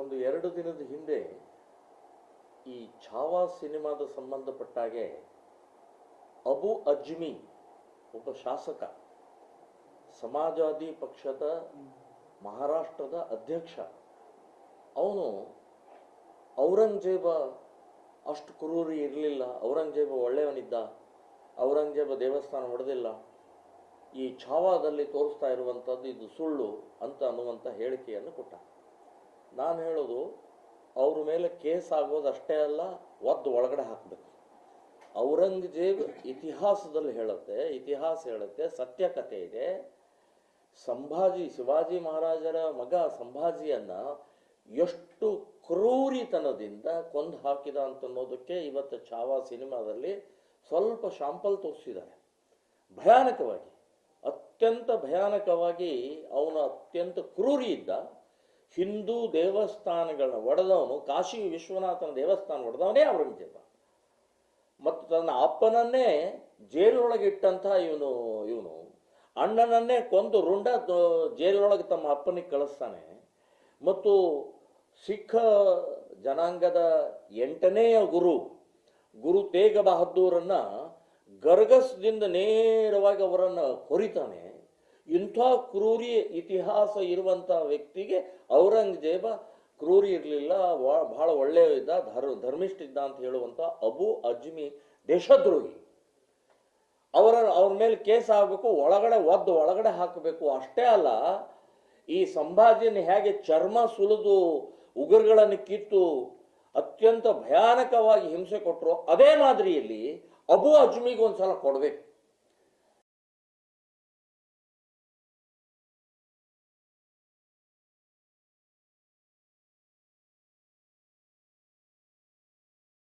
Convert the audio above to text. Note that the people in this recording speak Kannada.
ಒಂದು ಎರಡು ದಿನದ ಹಿಂದೆ ಈ ಛಾವಾ ಸಿನಿಮಾದ ಸಂಬಂಧಪಟ್ಟಾಗೆ ಅಬು ಅಜ್ಮಿ, ಒಬ್ಬ ಶಾಸಕ ಸಮಾಜವಾದಿ ಪಕ್ಷದ ಮಹಾರಾಷ್ಟ್ರದ ಅಧ್ಯಕ್ಷ, ಅವನು ಔರಂಗಜೇಬ ಅಷ್ಟು ಕುರೂರಿ ಇರಲಿಲ್ಲ, ಔರಂಗಜೇಬ ಒಳ್ಳೆಯವನಿದ್ದ, ಔರಂಗಜೇಬ ದೇವಸ್ಥಾನ ಹೊಡೆದಿಲ್ಲ ಈ ಛಾವಾದಲ್ಲಿ ತೋರಿಸ್ತಾ ಇರುವಂಥದ್ದು ಇದು ಸುಳ್ಳು ಅಂತ ಅನ್ನುವಂಥ ಹೇಳಿಕೆಯನ್ನು ಕೊಟ್ಟ. ನಾನು ಹೇಳೋದು, ಅವ್ರ ಮೇಲೆ ಕೇಸ್ ಆಗೋದು ಅಷ್ಟೇ ಅಲ್ಲ, ಒದ್ದು ಒಳಗಡೆ ಹಾಕಬೇಕು. ಔರಂಗಜೇಬ್ ಇತಿಹಾಸದಲ್ಲಿ ಹೇಳುತ್ತೆ, ಇತಿಹಾಸ ಹೇಳುತ್ತೆ, ಸತ್ಯಕಥೆ ಇದೆ. ಸಂಭಾಜಿ, ಶಿವಾಜಿ ಮಹಾರಾಜರ ಮಗ ಸಂಭಾಜಿಯನ್ನು ಎಷ್ಟು ಕ್ರೂರಿತನದಿಂದ ಕೊಂದು ಹಾಕಿದ ಅಂತ ಅನ್ನೋದಕ್ಕೆ ಇವತ್ತು ಛಾವಾ ಸಿನಿಮಾದಲ್ಲಿ ಸ್ವಲ್ಪ ಶಾಂಪಲ್ ತೋರಿಸಿದ್ದಾರೆ. ಭಯಾನಕವಾಗಿ, ಅತ್ಯಂತ ಭಯಾನಕವಾಗಿ ಅವನು ಅತ್ಯಂತ ಕ್ರೂರಿ ಇದ್ದ. ಹಿಂದೂ ದೇವಸ್ಥಾನಗಳನ್ನ ಒಡೆದವನು, ಕಾಶಿ ವಿಶ್ವನಾಥನ ದೇವಸ್ಥಾನ ಒಡೆದವನೇ ಔರಂಗಜೇಬ ಮತ್ತು ತನ್ನ ಅಪ್ಪನನ್ನೇ ಜೈಲೊಳಗೆ ಇಟ್ಟಂತಹ ಇವನು ಇವನು. ಅಣ್ಣನನ್ನೇ ಕೊಂದು ರುಂಡ ಜೈಲೊಳಗೆ ತಮ್ಮ ಅಪ್ಪನಿಗೆ ಕಳಿಸ್ತಾನೆ. ಮತ್ತು ಸಿಖ್ ಜನಾಂಗದ ಎಂಟನೆಯ ಗುರು ಗುರು ತೇಗ ಬಹದ್ದೂರನ್ನು ಗರ್ಗಸ್ದಿಂದ ನೇರವಾಗಿ ಅವರನ್ನು ಹೊರಿತಾನೆ ಇಂಥ ಕ್ರೂರಿ ಇತಿಹಾಸ ಇರುವಂಥ ವ್ಯಕ್ತಿಗೆ ಔರಂಗಜೇಬ ಕ್ರೂರಿ ಇರಲಿಲ್ಲ ಬಹಳ ಒಳ್ಳೆಯ ಇದ್ದ ಧರ್ ಧರ್ಮಿಷ್ಠ ಇದ್ದ ಅಂತ ಹೇಳುವಂಥ ಅಬು ಅಜ್ಮಿ ದೇಶದ್ರೋಹಿ. ಅವರ, ಅವ್ರ ಮೇಲೆ ಕೇಸ್ ಆಗಬೇಕು, ಒಳಗಡೆ ಒದ್ದು ಒಳಗಡೆ ಹಾಕಬೇಕು, ಅಷ್ಟೇ ಅಲ್ಲ, ಈ ಸಂಭಾಜಿನ ಹೇಗೆ ಚರ್ಮ ಸುಲಿದು ಉಗುರುಗಳನ್ನು ಕಿತ್ತು ಅತ್ಯಂತ ಭಯಾನಕವಾಗಿ ಹಿಂಸೆ ಕೊಟ್ಟರು ಅದೇ ಮಾದರಿಯಲ್ಲಿ ಅಬು ಅಜ್ಮಿಗೆ ಒಂದ್ಸಲ ಕೊಡಬೇಕು.